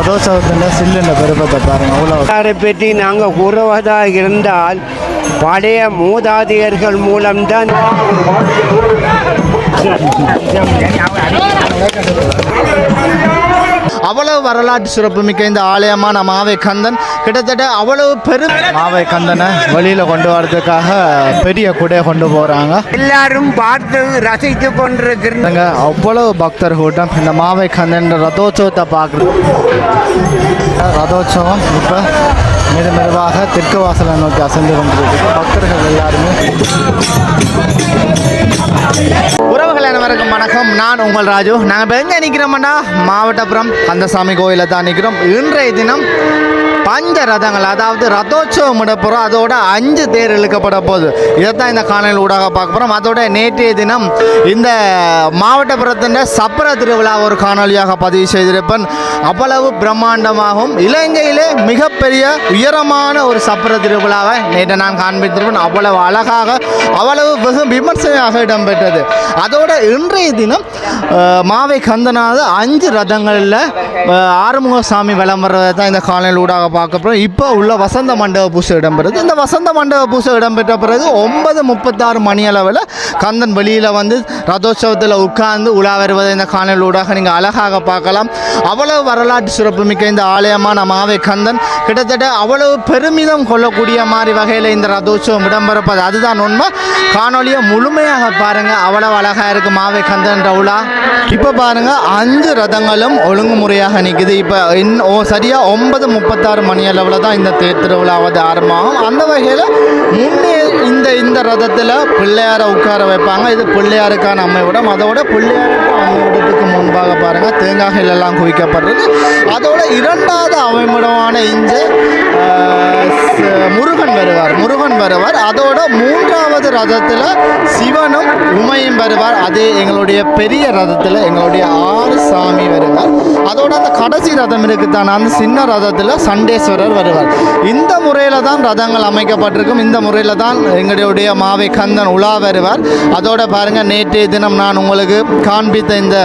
ரதோத்சவத்தில் சில்லுன பெருமத்தை பாருங்கள் அவ்வளோ வரலாறை பற்றி நாங்கள் கூறுவதாக இருந்தால் பழைய மூதாதையர்கள் மூலம்தான். அவ்வளவு வரலாற்று சிறப்புமிக்க இந்த ஆலயமான மாவை கந்தன் கிட்டத்தட்ட அவ்வளவு பெரும் மாவை கந்தனை வெளியில் கொண்டு வரதுக்காக பெரிய குடையை கொண்டு போகிறாங்க எல்லாரும் பார்த்து ரசித்து கொண்டிருக்கிற பாருங்க அவ்வளவு பக்தர் கூட்டம் இந்த மாவை கந்தன் ரதோத்சவத்தை பார்க்குறது ரதோத்சவம் இப்போ மெது மெதுவாக தெற்கு வாசலை நோக்கி அசைந்து கொண்டிருக்கு பக்தர்கள் எல்லாருமே வணக்கம். நான் உங்கள் ராஜு. நாங்கள் இப்போ எங்கே நிற்கிறோம்னா மாவட்டபுரம். கந்தசாமி கோயிலில் தான் நிற்கிறோம் இன்றைய தினம் பஞ்ச ரதங்கள் அதாவது ரதோற்சவம் இடப்போகிறோம் அதோட அஞ்சு தேர் இழுக்கப்பட போகுது. இதைத்தான் இந்த காணொலி ஊடாக பார்க்க போகிறோம் அதோட நேற்றைய தினம் இந்த மாவட்டபுரத்தின் சப்பர திருவிழா ஒரு காணொலியாக பதிவு செய்திருப்பேன். அவ்வளவு பிரம்மாண்டமாகவும் இலங்கையிலே மிகப்பெரிய உயரமான ஒரு சப்பர திருவிழாவை நேற்று நான் காண்பித்திருப்பேன். அவ்வளவு அழகாக அவ்வளவு வெகு விமர்சையாக இடம்பெற்றது. அதோட இன்றைய தினம் மாவை கந்தனாவது அஞ்சு ரதங்களில் ஆறுமுகசாமி சாமி தான் இந்த காலையில் ஊடாக பார்க்க போகிறோம் இப்போ உள்ள வசந்த மண்டப பூசை இடம்பெறுது. இந்த வசந்த மண்டப பூசை இடம்பெற்ற பிறகு ஒன்பது முப்பத்தாறு மணி அளவில் கந்தன் வெளியில் வந்து ரதோற்சவத்தில் உட்கார்ந்து உலா வருவதை இந்த காணொலி ஊடாக நீங்கள் அழகாக பார்க்கலாம். அவ்வளவு வரலாற்று சிறப்புமிக்க இந்த ஆலயமான மாவை கந்தன் கிட்டத்தட்ட அவ்வளவு பெருமிதம் கொள்ளக்கூடிய மாதிரி வகையில் இந்த ரதோற்சவம் இடம்பெறப்பது அதுதான் உண்மை. காணொலியை முழுமையாக பாருங்கள் அவ்வளவு அழகாக இருக்குது மாவை கந்தன் ரவுலா இப்போ பாருங்க அஞ்சு ரதங்களும் ஒழுங்குமுறையாக நிற்குது இப்போ இன் ஓ சரியாக ஒன்பது முப்பத்தாறு மணி அளவில் தான் இந்த தேர் திருவிழாவது ஆரம்பமாகும். அந்த வகையில் முன்னே இந்த இந்த ரதத்தில் பிள்ளையாரை உட்கார வைப்பாங்க. இது பிள்ளையாருக்கான அமைவிடம் அதோட பிள்ளையாருக்கு அமைவிடத்துக்கு முன்பாக பாருங்கள் தேங்காய்கள் எல்லாம் குவிக்கப்படுறது அதோட இரண்டாவது அமைமிடமான இங்கே முருகன் வருவார். முருகன் வருவார். அதோட மூன்றாவது ரதத்தில் சிவனும் உமையும் வருவார். அதே எங்களுடைய பெரிய ரதத்தில் எங்களுடைய ஆறு சாமி வருவார். அதோட அந்த கடைசி ரதம் இருக்குதான? அந்த சின்ன ரதத்தில் சண்டை சண்டேஸ்வரர் வருவார். இந்த முறையில் தான் ரதங்கள் அமைக்கப்பட்டிருக்கும். இந்த முறையில் தான் எங்களுடைய மாவை கந்தன் உலா வருவார். அதோட பாருங்கள் நேற்றைய தினம் நான் உங்களுக்கு காண்பித்த இந்த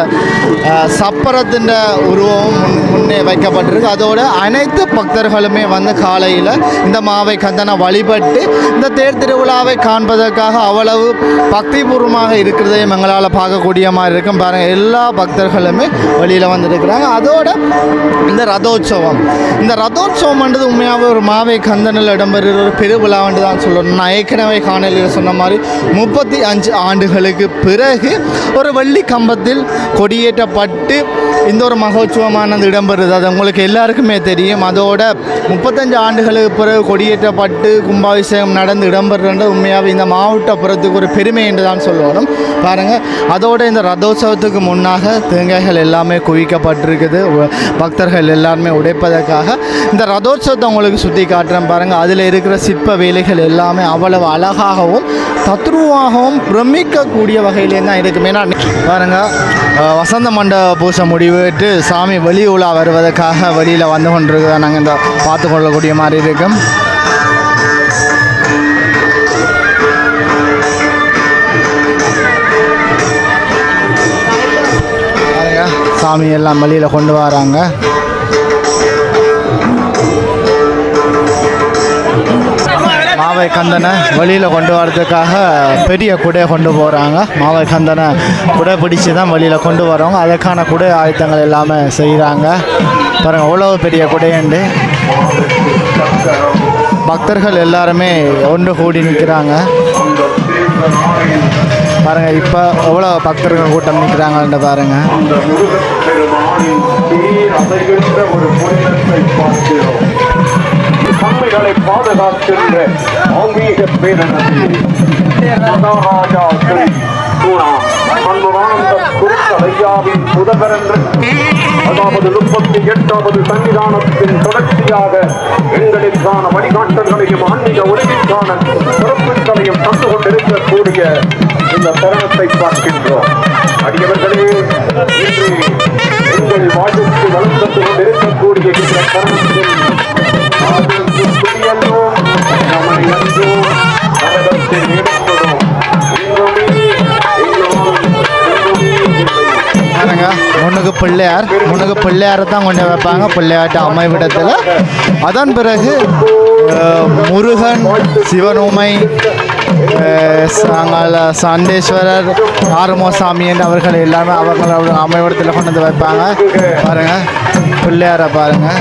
சப்பரத்தின் உருவம் முன் முன்னே வைக்கப்பட்டிருக்கு. அதோட அனைத்து பக்தர்களுமே வந்து காலையில் இந்த மாவை கந்தனை வழிபட்டு இந்த தேர் திருவிழாவை காண்பதற்காக அவ்வளவு பக்திபூர்வமாக இருக்கிறதையும் எங்களால் பார்க்கக்கூடிய மாதிரி இருக்கும். பாருங்கள் எல்லா பக்தர்களுமே வெளியில் வந்திருக்கிறாங்க. அதோட இந்த ரதோற்சவம் இந்த உற்சவம்ன்றது உண்மையாகவே ஒரு மாவை கந்தனில் இடம்பெறுகிற ஒரு பெருவிழாவென்று தான் சொல்லணும். நான் ஏற்கனவே காணொலியில் சொன்ன மாதிரி முப்பத்தி அஞ்சு ஆண்டுகளுக்கு பிறகு ஒரு வெள்ளி கம்பத்தில் கொடியேற்றப்பட்டு இந்த ஒரு மகோத்சவமானது இடம்பெறுது. அது உங்களுக்கு எல்லாருக்குமே தெரியும். அதோட முப்பத்தஞ்சு ஆண்டுகளுக்கு பிறகு கொடியேற்றப்பட்டு கும்பாபிஷேகம் நடந்து இடம்பெறுறது உண்மையாகவே இந்த மாவட்டப்புறத்துக்கு ஒரு பெருமை என்று தான் சொல்லணும். பாருங்கள் அதோட இந்த ரதோத்சவத்துக்கு முன்னாக தேங்காய்கள் எல்லாமே குவிக்கப்பட்டிருக்குது. பக்தர்கள் எல்லாருமே உடைப்பதற்காக. இந்த ரதோத்சவத்தை உங்களுக்கு சுற்றி காட்டுறேன் பாருங்கள் அதில் இருக்கிற சிற்ப வேலைகள் எல்லாமே அவ்வளவு அழகாகவும் தத்ருவாகவும் பிரமிக்கக்கூடிய வகையிலே தான் இருக்குது ஏன்னா பாருங்கள் வசந்த மண்டப பூசை முடிவிட்டு சாமி வெளி உலா வருவதற்காக வெளியில் வந்து கொண்டிருக்கிறத நாங்கள் இந்த பார்த்து கொள்ளக்கூடிய மாதிரி இருக்கும். சாமி எல்லாம் வெளியில் கொண்டு வராங்க. மாவை கந்தனை வெளியில் கொண்டு வரதுக்காக பெரிய குடையை கொண்டு போகிறாங்க மாவை கந்தனை குடை பிடிச்சி தான் வெளியில் கொண்டு வரோங்க அதுக்கான குடை ஆயுத்தங்கள் எல்லாமே செய்கிறாங்க பாருங்கள் அவ்வளோ பெரிய குடையண்டு பக்தர்கள் எல்லாருமே ஒன்று கூடி நிற்கிறாங்க பாருங்க இப்போ எவ்வளோ பக்தர்கள் கூட்டம் நிற்கிறாங்கன்னு பாருங்க. ஒரு பார்க்கிறோம். தம்மைகளை பாதுகாக்கின்ற ஆன்மீக பேரணத்தில் மகாராஜா ஸ்ரீ சூனா மன்மரானந்த குருத்தலையாவின் புதகரன்று அதாவது முப்பத்தி எட்டாவது சன்னிதானத்தின் தொடர்ச்சியாக எங்களுக்கான வழிகாட்டல்களையும் ஆன்மீக உலகிற்கான சிறப்புகளையும் தந்து கொண்டிருக்கக்கூடிய இந்த தருணத்தை பார்க்கின்றோம். அடியவர்களே இன்று எங்கள் வாழ்வுக்கு வளர்ந்து கொண்டிருக்கக்கூடிய இந்த தருணத்தில் ஆதரவு ஒன்றுக்கு பிள்ளையார் முன்னுக்கு பிள்ளையாரை தான் கொண்டு வைப்பாங்க பிள்ளையாட்டு அமைவிடத்தில் அதன் பிறகு முருகன் சிவனுமை சண்டேஸ்வரர் ஆறுமோசாமி என்று அவர்கள் எல்லாமே அவர்களோட அமைவிடத்தில் கொண்டு வந்து வைப்பாங்க. பாருங்கள் பிள்ளையாரை பாருங்கள்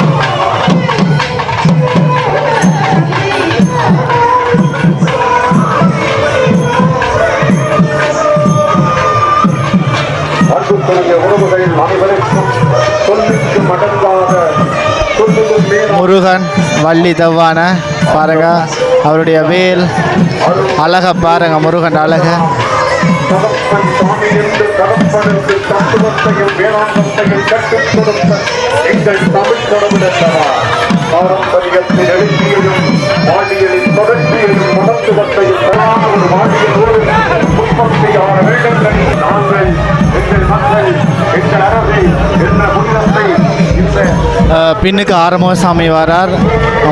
முருகன் வள்ளி தவ்வான பாருங்க அவருடைய வேல் அழக பாருங்க முருகன் அழக. பாரம்பரியத்தின் எழுச்சியையும் தொடர்ச்சியையும் மகத்துவத்தையும் பெறாத ஒரு நாங்கள் எங்கள் மக்கள் எங்கள் அரசை என்ற புனிதத்தை இந்த பின்னுக்கு ஆரம்பசாமி வரார்.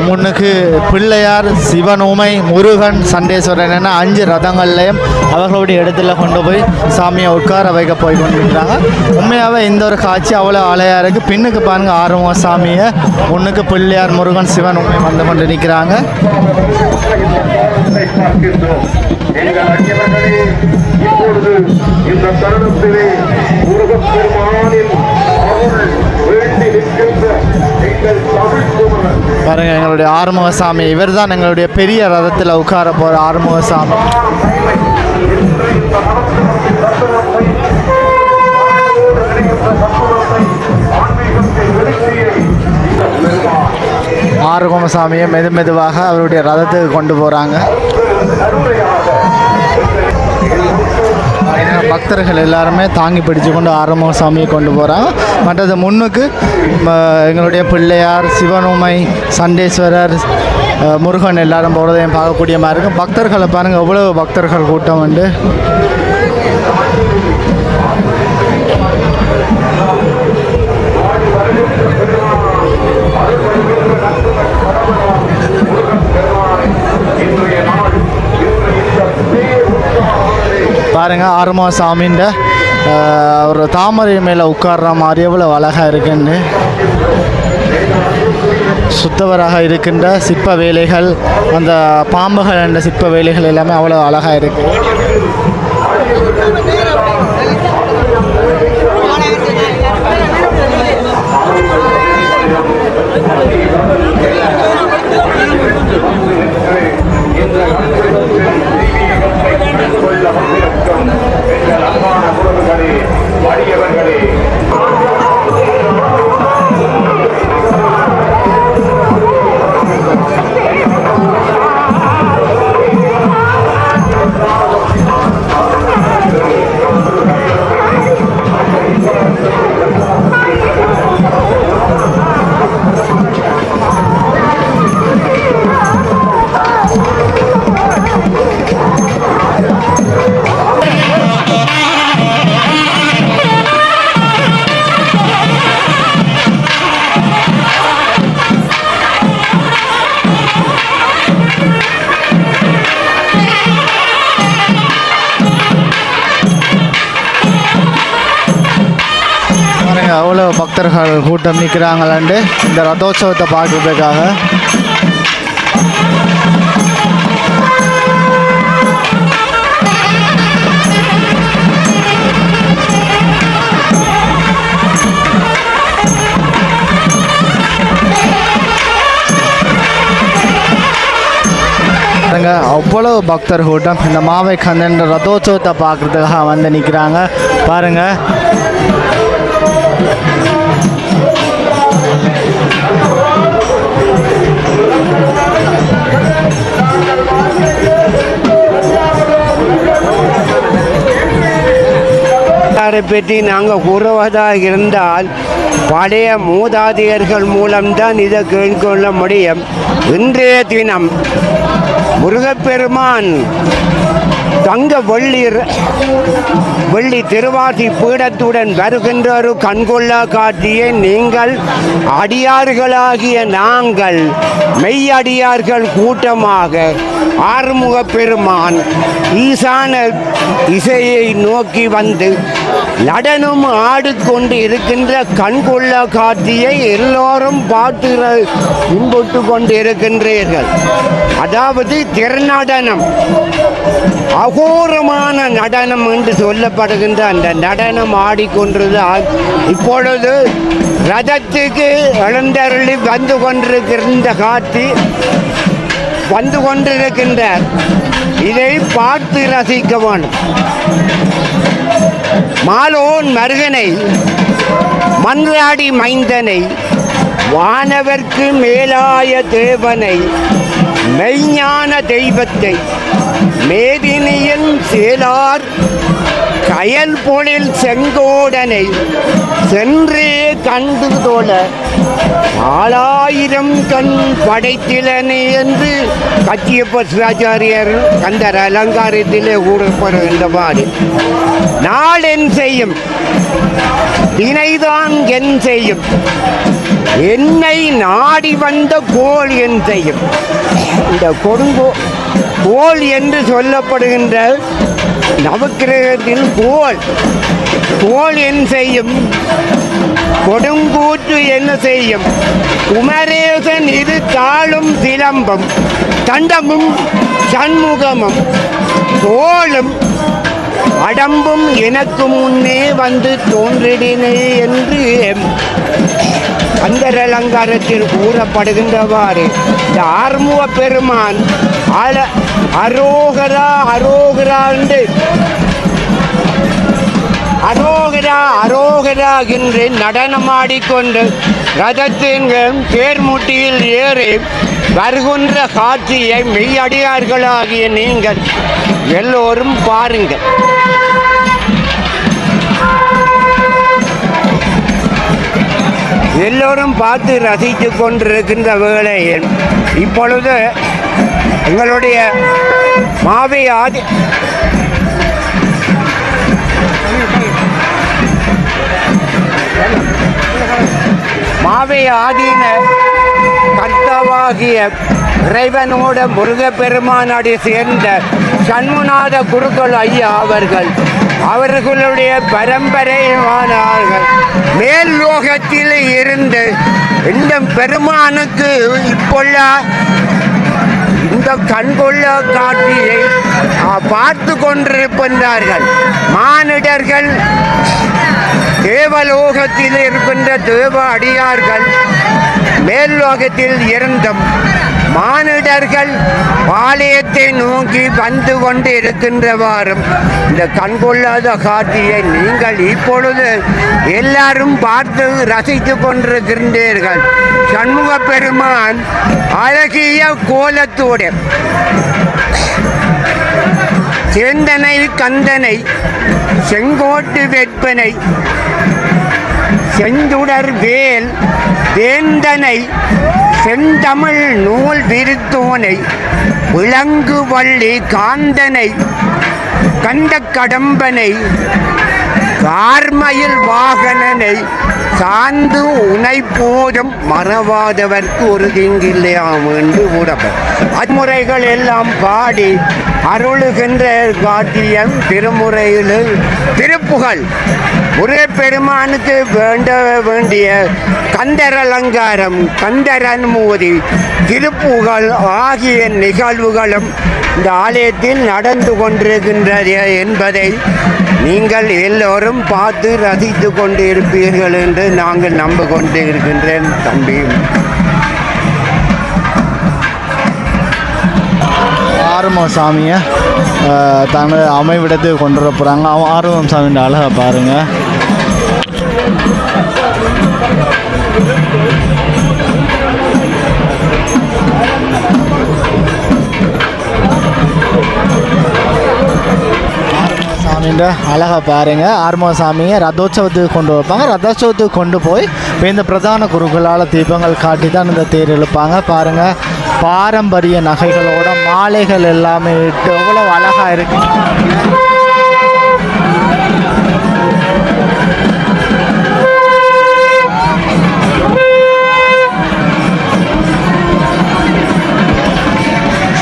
முன்னுக்கு பிள்ளையார் சிவனுமை முருகன் சண்டேஸ்வரன் என அஞ்சு ரதங்கள்லையும் அவர்களுடைய இடத்துல கொண்டு போய் சாமியை உட்கார வைக்க போய் கொண்டிருக்கிறாங்க. உண்மையாகவே இந்த ஒரு காட்சி அவ்வளோ அலையாக இருக்குது பின்னுக்கு பாருங்கள் ஆறுமுக சாமியை முன்னுக்கு பிள்ளையார் முருகன் சிவன் உண்மை வந்து கொண்டு நிற்கிறாங்க இப்பொழுது இந்த தருணத்திலே முருகப் பெருமானின் பாருங்க எங்களுடைய ஆறுமுக சாமி இவர் தான் எங்களுடைய பெரிய ரதத்தில் உட்கார போகிற ஆறுமுக சாமி மெது மெதுவாக அவருடைய ரதத்துக்கு கொண்டு போகிறாங்க பக்தர்கள் எல்லாருமே தாங்கி பிடிச்சு கொண்டு ஆறுமுக சாமியை கொண்டு போகிறாங்க மற்றது முன்னுக்கு எங்களுடைய பிள்ளையார் சிவனுமை சண்டேஸ்வரர் முருகன் எல்லாரும் போகிறதையும் பார்க்கக்கூடிய மாதிரி இருக்கும். பக்தர்களை பாருங்கள் எவ்வளவு பக்தர்கள் கூட்டம் உண்டு. உற்சாகத்தை பாருங்க ஆறுமுக சாமின்ற ஒரு தாமரை மேலே உட்கார்ற மாதிரி எவ்வளோ அழகாக இருக்குன்னு. சுத்தவராக இருக்கின்ற சிற்ப வேலைகள் அந்த பாம்புகள் என்ற சிற்ப வேலைகள் எல்லாமே அவ்வளோ அழகாக இருக்கு. எவ்வளோ அவ்வளோ பக்தர்கள் கூட்டம் நிற்கிறாங்களாண்டு இந்த ரதோற்சவத்தை பார்க்குறதுக்காக? பாருங்க அவ்வளோ பக்தர் கூட்டம். இந்த மாவை கந்தன் ரதோற்சவத்தை பார்க்கறதுக்காக வந்து நிற்கிறாங்க. பாருங்க பற்றி நாங்கள் கூறுவதாக இருந்தால் பழைய மூதாதையர்கள் மூலம்தான் இதை கேட்கொள்ள முடியும். இன்றைய தினம் முருகப்பெருமான் தங்க வெள்ளி வெள்ளி திருவாசி பீடத்துடன் வருகின்ற ஒரு கண்கொள்ளா காட்சியை நீங்கள் அடியார்களாகிய நாங்கள் மெய்யடியார்கள் கூட்டமாக ஆறுமுக பெருமான் ஈசான இசையை நோக்கி வந்து நடனம் ஆடிக்கொண்டு இருக்கின்ற கண்கொள்ளா காட்சியை எல்லோரும் பார்த்து ர- இன்புட்டு கொண்டு இருக்கின்றீர்கள் அதாவது திருநடனம். அகோரமான நடனம் என்று சொல்லப்படுகின்ற அந்த நடனம் ஆடிக்கொண்டிருந்தால் இப்பொழுது ரதத்துக்கு எழுந்தருளி வந்து கொண்டிருக்கின்ற காட்சி வந்து கொண்டிருக்கின்றார். இதை பார்த்து ரசிக்க வேண்டும். மாலோன் மருகனை மன்றாடி மைந்தனை வானவர்க்கு மேலாய தேவனை மெய்ஞான தெய்வத்தை மேதினியின் சேலார் கயல் பொழில் செங்கோடனை சென்றே கண்டு தோழ ஆளாயிரம் கண் படைத்திலனே என்று கச்சியப்ப சிவாச்சாரியர் கந்தர் அலங்காரத்திலே கூறப்படுகின்ற மாதிரி நாளென் செய்யும் தினைதான் என் செய்யும் என்னை நாடி வந்த கோல் என் செய்யும். இந்த கொடுங்கோ கோல் என்று சொல்லப்படுகின்ற நவக்கிரகத்தில் கோல் கோல் என் செய்யும் கொடுங்கூற்று என்ன செய்யும்? குமரேசன் இது தாளும் சிலம்பம் தண்டமும் சண்முகமும் தோளும் அடம்பும் எனக்கு முன்னே வந்து தோன்றினே என்று அந்தர் அலங்காரத்தில் கூறப்படுகின்றவாறு இந்த ஆறுமுக பெருமான் அல அரோகரா அரோகரா என்று அரோகரா அரோகரா என்று நடனமாடிக்கொண்டு ரதத்தின் தேர்முட்டியில் ஏறி வருகின்ற காட்சியை மெய்யடியார்களாகிய நீங்கள் எல்லோரும் பாருங்கள். எல்லோரும் பார்த்து ரசித்து கொண்டிருக்கின்ற வேளையில் இப்பொழுது எங்களுடைய மாவை ஆதி மாவை ஆதீன கர்த்தவாகிய இறைவனோட முருகப்பெருமானாடி சேர்ந்த சண்முநாத குருக்கள் ஐயா அவர்கள் அவர்களுடைய பரம்பரையானார்கள் மேல் லோகத்தில் இருந்து இந்த பெருமானுக்கு இப்பொள்ள இந்த கண்கொள்ள காட்சியை பார்த்து கொண்டிருக்கின்றார்கள். மானிடர்கள் தேவலோகத்தில் இருக்கின்ற தேவ அடியார்கள் மேல் லோகத்தில் இருந்தும் மானிடர்கள் பாளையத்தை நோக்கி வந்து கொண்டு இருக்கின்றவாறும் இந்த கண்கொள்ளாத காட்சியை நீங்கள் இப்பொழுது எல்லாரும் பார்த்து ரசித்து கொண்டிருக்கின்றீர்கள். சண்முக பெருமான் அழகிய கோலத்தோடு சேந்தனை கந்தனை செங்கோட்டு வெப்பனை செந்துடர் வேல் வேந்தனை செந்தமிழ் நூல் விருத்தோனை விலங்கு வள்ளி காந்தனை கண்ட கடம்பனை கார்மயில் வாகனனை சார்ந்து உனை போதும் மறவாதவர்க்கு ஒரு திங்கில்லையாம் என்று உடம்பர் அம்முறைகள் எல்லாம் பாடி அருளுகின்ற காட்டியம் திருமுறையில் திருப்புகழ். ஒரே பெருமானுக்கு வேண்ட வேண்டிய கந்தர் அலங்காரம் கந்தர் அனுமதி திருப்புகள் ஆகிய நிகழ்வுகளும் இந்த ஆலயத்தில் நடந்து கொண்டிருக்கின்றது என்பதை நீங்கள் எல்லோரும் பார்த்து ரசித்து கொண்டு இருப்பீர்கள் என்று நாங்கள் நம்ப கொண்டு இருக்கின்றேன் தம்பி ஆறுமுக சாமியை தனது அமைவிடத்துக்கு கொண்டு வர போகிறாங்க அவன் ஆறுமுகம் சாமியோட அழகை பாருங்கள் சாமி சாமின்ற அழகை பாருங்க. ஆறுமுக சாமியை ரதோற்சவத்துக்கு கொண்டு வைப்பாங்க. ரதோற்சவத்துக்கு கொண்டு போய் இந்த பிரதான குருக்களால் தீபங்கள் காட்டி தான் இந்த தேர் இழுப்பாங்க. பாருங்க. பாரம்பரிய நகைகளோட மாலைகள் எல்லாமே இட்டு எவ்வளோ அழகாக இருக்கு.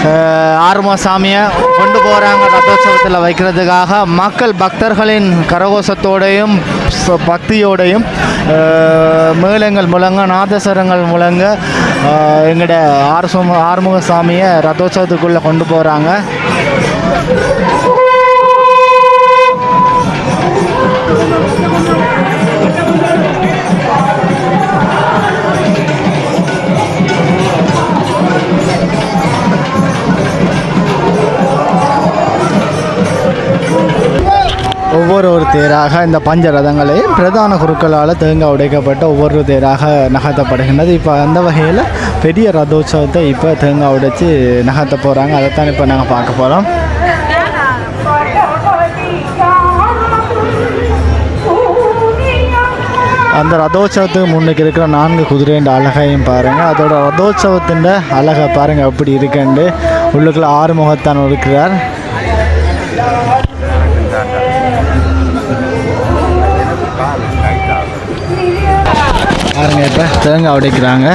ஆறுமா ஆறுமுக சாமியை கொண்டு போகிறாங்க ரத்தோற்சவத்தில் வைக்கிறதுக்காக. மக்கள் பக்தர்களின் கரகோஷத்தோடையும் ச- பக்தியோடையும் மேளங்கள் முழங்க நாதஸ்வரங்கள் முழங்க அஹ், ஆறு ஆறுமுக சாமியை ரத்தோற்சவத்துக்குள்ளே கொண்டு போகிறாங்க ஒவ்வொரு ஒரு தேராக இந்த பஞ்ச ரதங்களையும் பிரதான குருக்களால் தேங்காய் உடைக்கப்பட்ட ஒவ்வொரு தேராக நகர்த்தப்படுகின்றது. இப்போ அந்த வகையில் பெரிய ரதோற்சவத்தை இப்போ தேங்காய் உடைச்சி நகர்த்த போகிறாங்க அதைத்தான் இப்போ நாங்கள் பார்க்க போகிறோம் அந்த ரதோற்சவத்துக்கு முன்னுக்கு இருக்கிற நான்கு குதிரைன்ற அழகையும் பாருங்கள் அதோட ரதோற்சவத்தின் அழகை பாருங்கள் எப்படி இருக்குண்டு உள்ளுக்குள்ள ஆறுமுகத்தான் இருக்கிறார். பாருங்க இப்போ தேங்காய் உடைக்கிறாங்க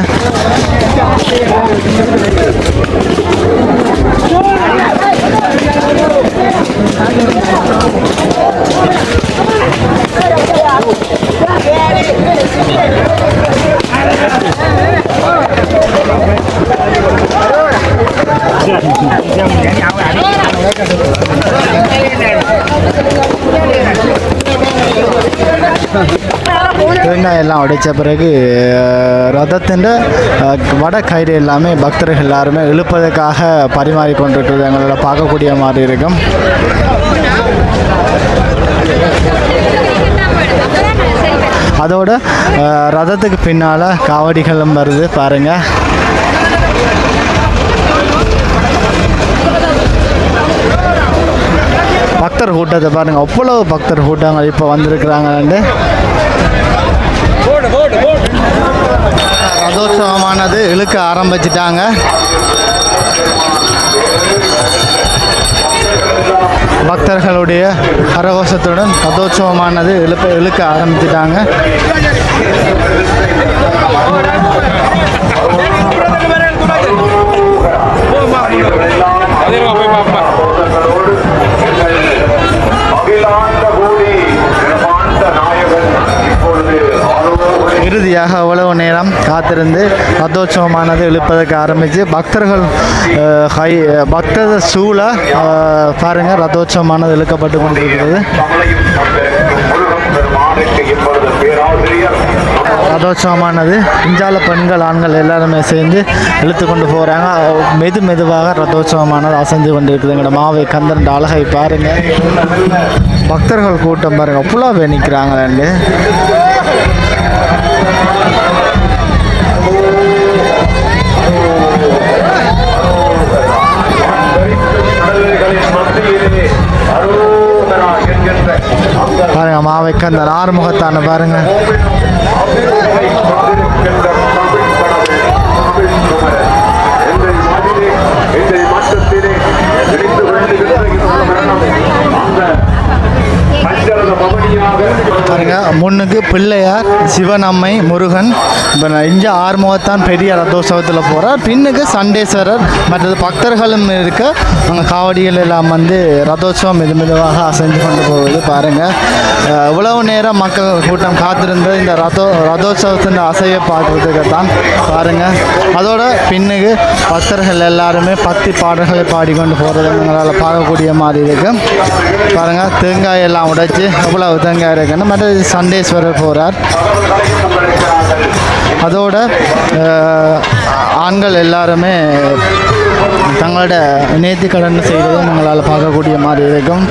தேங்காய் எல்லாம் உடைச்ச பிறகு ரதத்தின் வட கயிறு எல்லாமே பக்தர்கள் எல்லாருமே இழுப்பதற்காக பரிமாறிக்கொண்டிருக்கிறது. எங்களோட பார்க்கக்கூடிய மாதிரி இருக்கும். அதோட ரதத்துக்கு பின்னால் காவடிகளும் வருது பாருங்கள் பக்தர் கூட்டத்தை பாருங்கள் அவ்வளோ பக்தர் கூட்டங்கள் இப்போ வந்திருக்கிறாங்கன்னு ரதோற்சவமானது இழுக்க ஆரம்பிச்சிட்டாங்க. பக்தர்களுடைய கரகோஷத்துடன் ரதோற்சவமானது இழுப்ப இழுக்க ஆரம்பிச்சிட்டாங்க. அகிலாண்ட இறுதியாக அவ்வளவு நேரம் காத்திருந்து ரதோற்சவமானது இழுப்பதற்கு ஆரம்பித்து பக்தர்கள் ஹை பக்தர் சூழ பாருங்கள் பாருங்க ரதோற்சவமானது இழுக்கப்பட்டு கொண்டிருக்கிறது. ரதோற்சவமானது இஞ்சால பெண்கள் ஆண்கள் எல்லாருமே சேர்ந்து இழுத்து கொண்டு போகிறாங்க மெது மெதுவாக ரதோற்சவமானது கொண்டு கொண்டிருக்குது. எங்களோட மாவை கந்தன் அழகை பாருங்க. பக்தர்கள் கூட்டம் பாருங்கள் அவ்வளோ நிற்கிறாங்களே வைக்க அந்த ஆறுமுகத்தான பாருங்கள் முன்னுக்கு பிள்ளையார் சிவனம்மை முருகன். இப்போ நான் இங்கே ஆறுமுகத்தான் பெரிய ரதோற்சவத்தில் போகிறார் பின்னுக்கு சண்டேஸ்வரர் மற்றது பக்தர்களும் இருக்க அங்கே காவடிகள் எல்லாம் வந்து ரதோற்சவம் மெது மெதுவாக அசைஞ்சு கொண்டு போகுது பாருங்கள் இவ்வளவு நேரம் மக்கள் கூட்டம் காத்திருந்து இந்த ரதோ ரதோற்சவத்தின் அசைவை பார்க்குறதுக்கு தான் பாருங்கள் அதோட பின்னுக்கு பக்தர்கள் எல்லாருமே பக்தி பாடல்களை பாடிக்கொண்டு போகிறது எங்களால் பார்க்கக்கூடிய மாதிரி இருக்குது பாருங்கள் தேங்காய் எல்லாம் உடைச்சு எவ்வளவு தேங்காய் இருக்குன்னு மற்ற சண்டேஸ்வரர் போகிறார் அதோட ஆண்கள் எல்லாருமே தங்களோட நேர்த்தி கடன் செய்வதும் எங்களால் பார்க்கக்கூடிய மாதிரி இருக்கும்.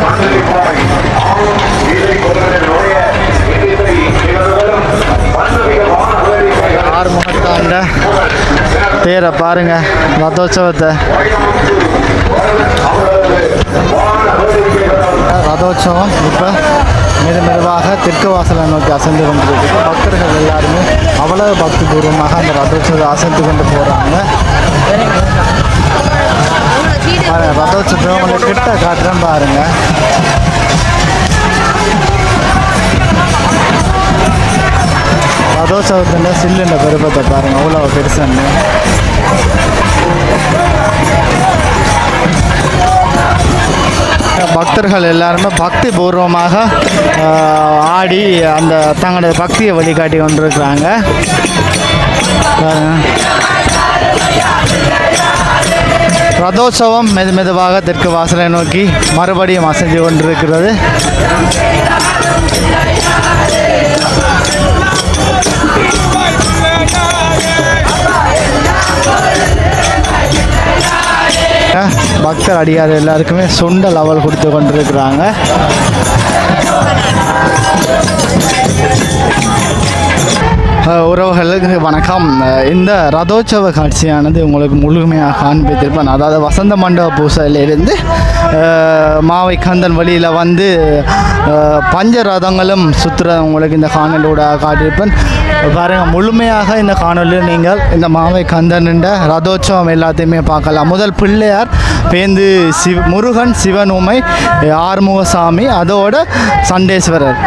ஆறுமுகத்தாண்ட தேரை பாருங்க ரதோற்சவத்தை ரதோற்சவம் இப்போ மெது மெதுவாக தெற்கு வாசலை நோக்கி அசைந்து கொண்டிருக்கு பக்தர்கள் எல்லாருமே அவ்வளவு பக்தி பூர்வமாக அந்த ரதோற்சவத்தை அசைத்து கொண்டு போகிறாங்க ரதோற்சவத்தை உங்களுக்கு கிட்ட காட்டுறேன் பாருங்க. ரதோற்சவத்தில் சில்லுன்ற பெருப்பத்தை பாருங்க அவ்வளோ பெருசுன்னு பக்தர்கள் எல்லாருமே பக்தி பூர்வமாக ஆடி அந்த தங்களோட பக்தியை வழிகாட்டி கொண்டிருக்கிறாங்க. ரதோற்சவம் மெது மெதுவாக தெற்கு வாசலை நோக்கி மறுபடியும் அசைஞ்சு கொண்டிருக்கிறது. பக்தர் அடியார் எல்லாருக்குமே சொந்த லெவல் கொடுத்து கொண்டிருக்கிறாங்க. அஹ் உறவுகளுக்கு வணக்கம். இந்த ரதோற்சவ காட்சியானது உங்களுக்கு முழுமையாக காண்பித்திருப்பேன். அதாவது வசந்த மண்டப பூசையிலிருந்து மாவை கந்தன் வழியில் வந்து பஞ்ச ரதங்களும் சுற்றுற உங்களுக்கு இந்த காணொலியோட காட்டியிருப்பேன். பாருங்கள் முழுமையாக இந்த காணொலியில் நீங்கள் இந்த மாவை கந்தன்ன்ற ரதோற்சவம் எல்லாத்தையுமே பார்க்கலாம். முதல் பிள்ளையார் பேந்து சிவ முருகன் சிவன் உமை ஆறுமுகசாமி அதோட சண்டேஸ்வரர்.